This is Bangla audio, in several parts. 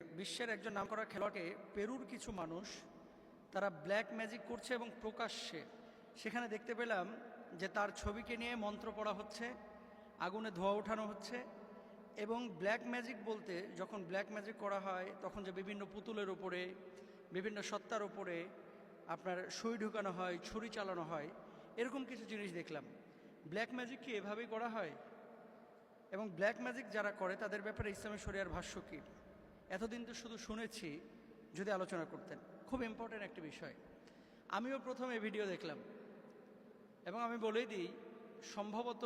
বিশ্বের একজন নামকরা খেলোয়াড়কে পেরুর কিছু মানুষ তারা ব্ল্যাক ম্যাজিক করছে এবং প্রকাশ্যে। সেখানে দেখতে পেলাম যে তার ছবিকে নিয়ে মন্ত্র পড়া হচ্ছে, আগুনে ধোয়া ওঠানো হচ্ছে এবং ব্ল্যাক ম্যাজিক বলতে যখন ব্ল্যাক ম্যাজিক করা হয়, তখন যে বিভিন্ন পুতুলের ওপরে বিভিন্ন সত্তার ওপরে আপনার সুই ঢুকানো হয়, ছুরি চালানো হয়, এরকম কিছু জিনিস দেখলাম। ব্ল্যাক ম্যাজিক কি এভাবেই করা হয়? এবং ব্ল্যাক ম্যাজিক যারা করে, তাদের ব্যাপারে ইসলামের শরিয়ার ভাষ্য কী? এতদিন তো শুধু শুনেছি, যদি আলোচনা করতেন। খুব ইম্পর্ট্যান্ট একটি বিষয়। আমিও প্রথম ভিডিও দেখলাম। এবং আমি বলেই দিই, সম্ভবত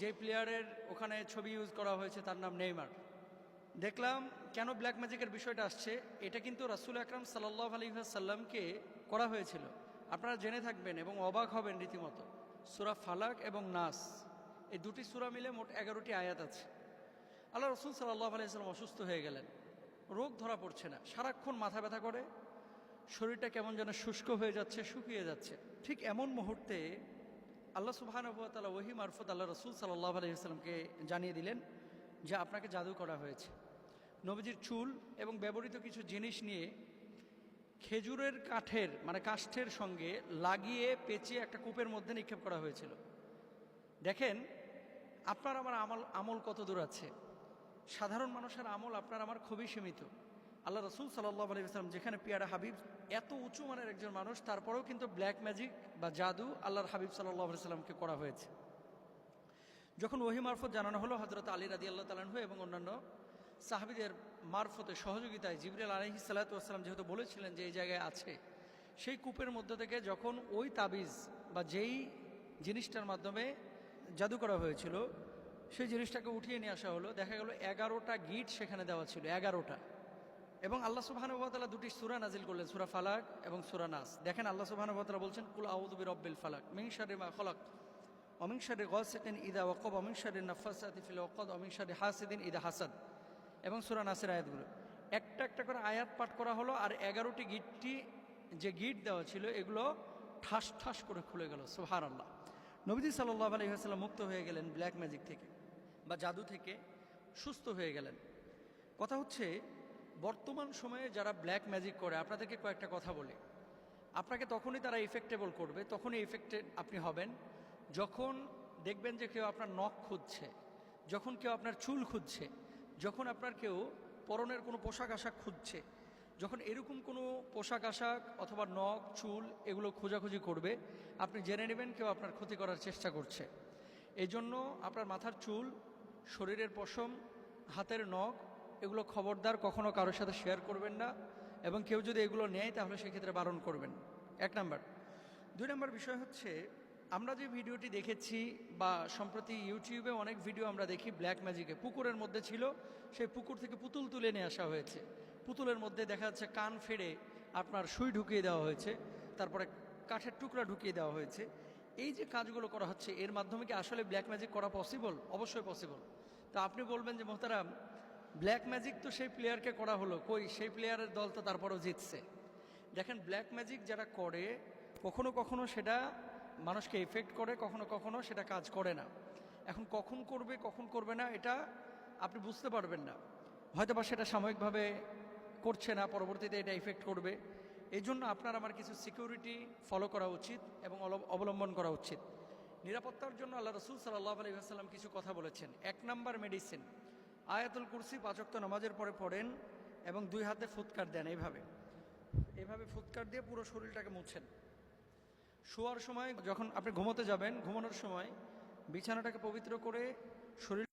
যে প্লেয়ারের ওখানে ছবি ইউজ করা হয়েছে তার নাম নেইমার। দেখলাম কেন ব্ল্যাক ম্যাজিকের বিষয়টা আসছে, এটা কিন্তু রাসুল আকরাম সাল্লাহ আলী সাল্লামকে করা হয়েছিল। আপনারা জেনে থাকবেন এবং অবাক হবেন রীতিমতো। সুরা ফালাক এবং নাস, এই দুটি সুরা মিলে মোট এগারোটি আয়াত আছে। আল্লাহ রসুল সাল্লাহ আলাইসাল্লাম অসুস্থ হয়ে গেলেন। রোগ ধরা পড়ছে না। সারাক্ষণ মাথা ব্যথা করে, শরীরটা কেমন যেন শুষ্ক হয়ে যাচ্ছে, শুকিয়ে যাচ্ছে। ঠিক এমন মুহূর্তে আল্লাহ সুবাহানুভাতালা ওহি মারফত আল্লাহ রসুল সাল্লাহ আলাইসাল্লামকে জানিয়ে দিলেন যে আপনাকে জাদু করা হয়েছে। নবীজির চুল এবং ব্যবহৃত কিছু জিনিস নিয়ে খেজুরের কাঠের মানে কাষ্ঠের সঙ্গে লাগিয়ে পেঁচিয়ে একটা কূপের মধ্যে নিক্ষেপ করা হয়েছিল। দেখেন, আপনার আমার আমল আমল কত দূর আছে? সাধারণ মানুষের আমল আপনার আমার খুবই সীমিত। আল্লাহ রসুল সাল্লাহ আলাইসালাম যেখানে পিয়ারা হাবিব, এত উঁচু মানের একজন মানুষ, তারপরেও কিন্তু ব্ল্যাক ম্যাজিক বা জাদু আল্লাহর হাবিব সাল্লাহ আলাইসাল্লামকে করা হয়েছে। যখন ওহি মারফত জানানো হলো হজরত আলী রাদি আল্লাহ তালাহু এবং অন্যান্য সাহাবিদের মারফতে সহযোগিতায় জিবরিল আলহি সাল্লাতাম যেহেতু বলেছিলেন যে এই জায়গায় আছে, সেই কূপের মধ্য থেকে যখন ওই তাবিজ বা যেই জিনিসটার মাধ্যমে জাদু করা হয়েছিল সেই জিনিসটাকে উঠিয়ে নিয়ে আসা হলো। দেখা গেল এগারোটা গিট সেখানে দেওয়া ছিল, এগারোটা। এবং আল্লাহ সুবাহানুবতালা দুটি সুরা নাজিল করলেন, সুরা ফালাক এবং সুরা নাস। দেখেন আল্লাহ সুবাহানুবতালা বলছেন, কুল আউদুবি রব্বিল ফালাক মিংসারে মা খলাক অমিংসারে গসেদিন ইদা ওকব অমিংসারে নফাসাতি ফিল ওকদ অমিংসারে হাসিদিন ইদা হাসাদ। এবং সুরা নাসের আয়াতগুলো। একটা একটা করে আয়াত পাঠ করা হলো আর এগারোটি গিটটি যে গিট দেওয়া ছিল, এগুলো ঠাস ঠাস করে খুলে গেল সোহার আল্লাহ নবীজি সাল্লাহ আলহিহাস্লাম মুক্ত হয়ে গেলেন ব্ল্যাক ম্যাজিক থেকে। বা জাদু থেকে সুস্থ হয়ে গেলেন। কথা হচ্ছে, বর্তমান সময়ে যারা ব্ল্যাক ম্যাজিক করে, আপনাদেরকে কয়েকটা কথা বলি। আপনাকে তখনই তারা ইফেক্টেবল করবে, তখনই ইফেক্টেড আপনি হবেন। যখন দেখবেন যে কেউ আপনার নখ খুঁজছে, যখন কেউ আপনার চুল খুঁজছে, যখন আপনার কেউ পরনের কোনো পোশাক আশাক খুঁজছে, যখন এরকম কোনো পোশাক আশাক অথবা নখ, চুল এগুলো খোঁজাখুঁজি করবে, আপনি জেনে নেবেন কেউ আপনার ক্ষতি করার চেষ্টা করছে। এই জন্য আপনার মাথার চুল শরীরের পশম, হাতের নখ, এগুলো খবরদার কখনো কারোর সাথে শেয়ার করবেন না এবং কেউ যদি এগুলো নেয় তাহলে সেক্ষেত্রে বারণ করবেন। এক নাম্বার। দুই নম্বর বিষয় হচ্ছে, আমরা যে ভিডিওটি দেখেছি বা সম্প্রতি ইউটিউবে অনেক ভিডিও আমরা দেখি ব্ল্যাক ম্যাজিকে পুকুরের মধ্যে ছিল, সেই পুকুর থেকে পুতুল তুলে নিয়ে আসা হয়েছে। পুতুলের মধ্যে দেখা যাচ্ছে কান ফেড়ে আপনার সুই ঢুকিয়ে দেওয়া হয়েছে, তারপরে কাঠের টুকরা ঢুকিয়ে দেওয়া হয়েছে। এই যে কাজগুলো করা হচ্ছে, এর মাধ্যমে কি আসলে ব্ল্যাক ম্যাজিক করা পসিবল অবশ্যই পসিবল তা আপনি বলবেন যে, মোহতারাম ব্ল্যাক ম্যাজিক তো সেই প্লেয়ারকে করা হলো। কই? সেই প্লেয়ারের দল তো তারপরেও জিতছে। দেখেন ব্ল্যাক ম্যাজিক যারা করে, কখনো কখনো সেটা মানুষকে এফেক্ট করে, কখনো কখনো সেটা কাজ করে না। এখন কখন করবে কখন করবে না, এটা আপনি বুঝতে পারবেন না। হয়তো বা সেটা সাময়িকভাবে করছে না, পরবর্তীতে এটা ইফেক্ট করবে। এই জন্য আপনার আমার কিছু সিকিউরিটি ফলো করা উচিত এবং অবলম্বন করা উচিত। নিরাপত্তার জন্য আল্লাহ রসুল সাল্লাহ আলহিহাস্লাম কিছু কথা বলেছেন। এক নাম্বার মেডিসিন আয়াতুল কুরসি পাচক্ত নামাজের পরে পড়েন এবং দুই হাতে ফুৎকার দেন এইভাবে। এভাবে ফুৎকার দিয়ে পুরো শরীরটাকে মুছেন। শোয়ার সময় যখন আপনি ঘুমোতে যাবেন, ঘুমানোর সময় বিছানাটাকে পবিত্র করে শরীর